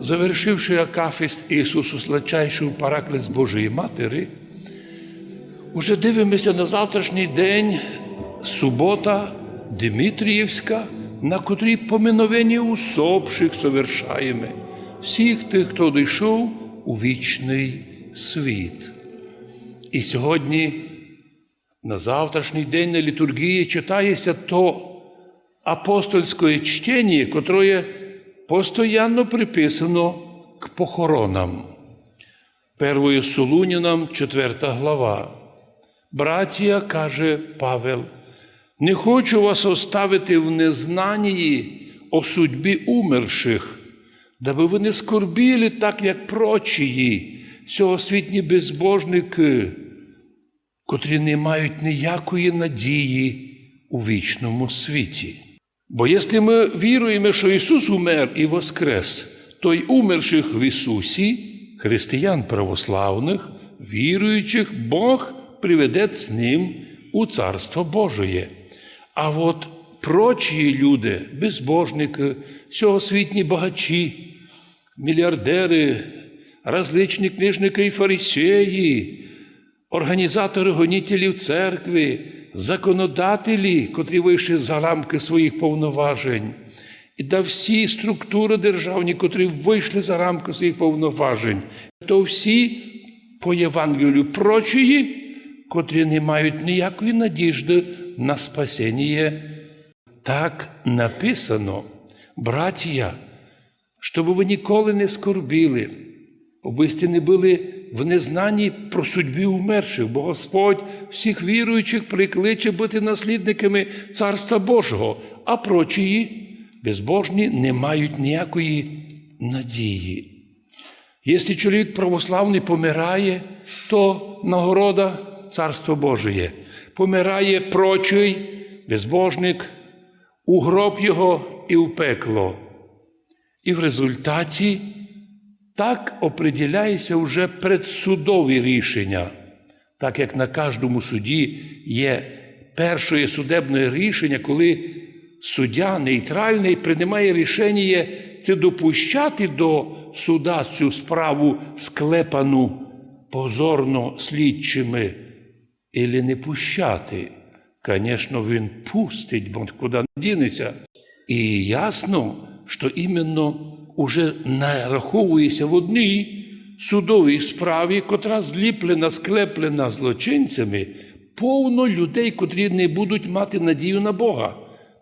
завершивши Акафіст Ісусу Сладчайшого Параклес Божої Матері, уже дивимося на завтрашній день, субота Димитріївська, на котрій поминовення усопших совершаємо, всіх тих, хто дійшов у вічний світ. І сьогодні, на завтрашній день на літургії читається то апостольське чтення, котре постоянно приписано к похоронам. Первою Солунінам, 4 глава. Братія, каже Павел, не хочу вас оставити в незнанні о судьбі умерших, даби ви не скорбіли так, як прочії, сьогосвітні безбожники, котрі не мають ніякої надії у вічному світі. Бо якщо ми віруємо, що Ісус умер і воскрес, то й умерших в Ісусі, християн православних, віруючих, Бог приведе з Ним у Царство Божие. А от прочі люди, безбожники, сьогосвітні багачі, мільярдери, различні книжники і фарисеї, організатори гонітелів церкви, законодателі, котрі вийшли за рамки своїх повноважень, і да всі структури державні, котрі вийшли за рамки своїх повноважень, то всі по Євангелію прочії, котрі не мають ніякої надіжди на спасіння. Так написано, братія, щоб ви ніколи не скорбіли, обисті не були в незнанні про судьбі умерших, бо Господь всіх віруючих прикличе бути наслідниками Царства Божого, а прочії, безбожні, не мають ніякої надії. Якщо чоловік православний помирає, то нагорода Царство Божє. Помирає прочий, безбожник, у гроб його і в пекло. І в результаті так определяється вже предсудові рішення, так як на кожному суді є перше судебне рішення, коли суддя нейтральний приймає рішення це допущати до суда цю справу склепану позорно слідчими, і не пущати. Звісно, він пустить, бо куди не дінеться. І ясно, що іменно уже нараховується в одній судовій справі, котра зліплена, склеплена злочинцями, повно людей, котрі не будуть мати надію на Бога,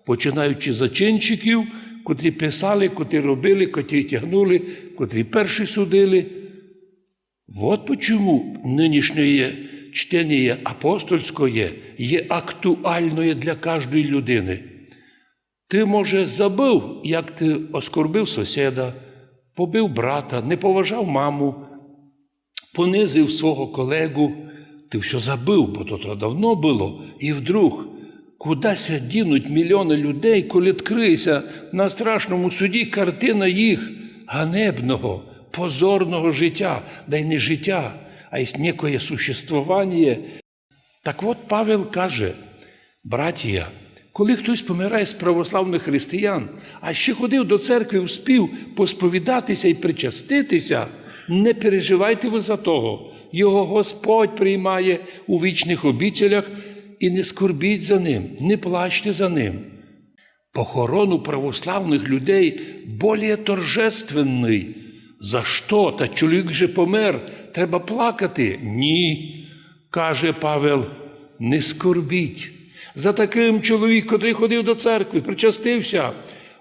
починаючи з зачинщиків, котрі писали, котрі робили, котрі тягнули, котрі перші судили. От чому нинішнє чтення апостольське є актуальною для кожної людини. Ти, може, забув, як ти оскорбив сусіда, побив брата, не поважав маму, понизив свого колегу. Ти все забив, бо то, давно було. І вдруг кудася дінуть мільйони людей, коли відкриється на страшному суді картина їх ганебного, позорного життя, да й не життя, а й некое существування. Так от Павел каже, братія, коли хтось помирає з православних християн, а ще ходив до церкви, вспів посповідатися і причаститися, не переживайте ви за того. Його Господь приймає у вічних обітелях і не скорбіть за ним, не плачте за ним. Похорону православних людей более торжественний. За що? Та чоловік же помер, треба плакати. Ні, каже Павел, не скорбіть. За таким чоловік, котрий ходив до церкви, причастився,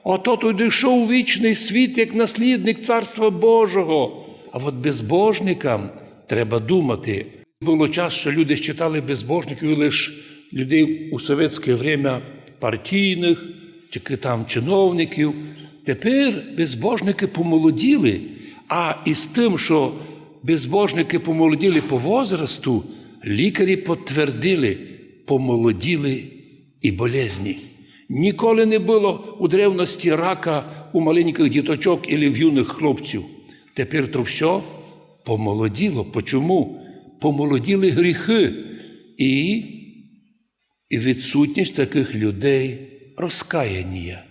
ото той дійшов у вічний світ як наслідник Царства Божого. А от безбожникам треба думати. Було час, що люди читали безбожників лише людей у совєтське время партійних, чи там чиновників. Тепер безбожники помолоділи, а із тим, що безбожники помолоділи по возрасту, лікарі підтвердили, помолоділи і болезні. Ніколи не було у древності рака у маленьких діточок або в юних хлопців. Тепер то все помолоділо. Почому? Помолоділи гріхи і, і відсутність таких людей розкаяння.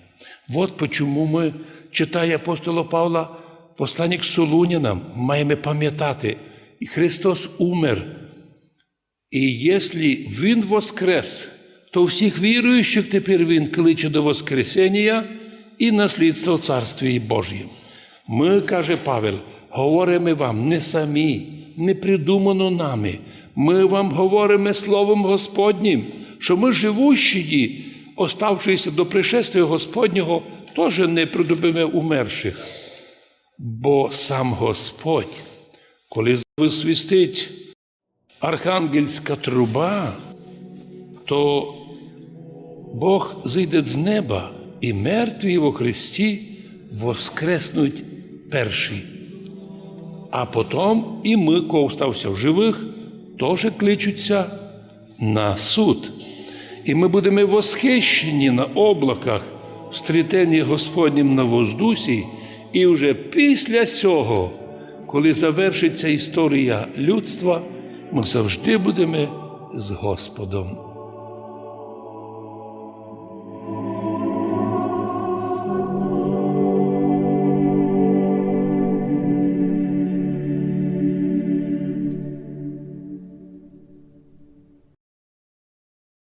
От чому ми, читає апостола Павла, посланник Солунянам маємо пам'ятати, Христос умер. І якщо Він воскрес, то всіх віруючих тепер Він кличе до Воскресення і наслідство в Царстві Божім. Ми, каже Павел, говоримо вам не самі, не придумано нами. Ми вам говоримо Словом Господнім, що ми живущі, оставшися до пришествия Господнього, теж не придумимо умерших. Бо сам Господь, коли висвістить архангельська труба, то Бог зійде з неба, і мертві во Христі воскреснуть перші. А потім і ми, кого стався в живих, теж кличуться на суд. І ми будемо восхищені на облаках, встрітені Господнім на воздусі, і вже після цього, коли завершиться історія людства, ми завжди будемо з Господом.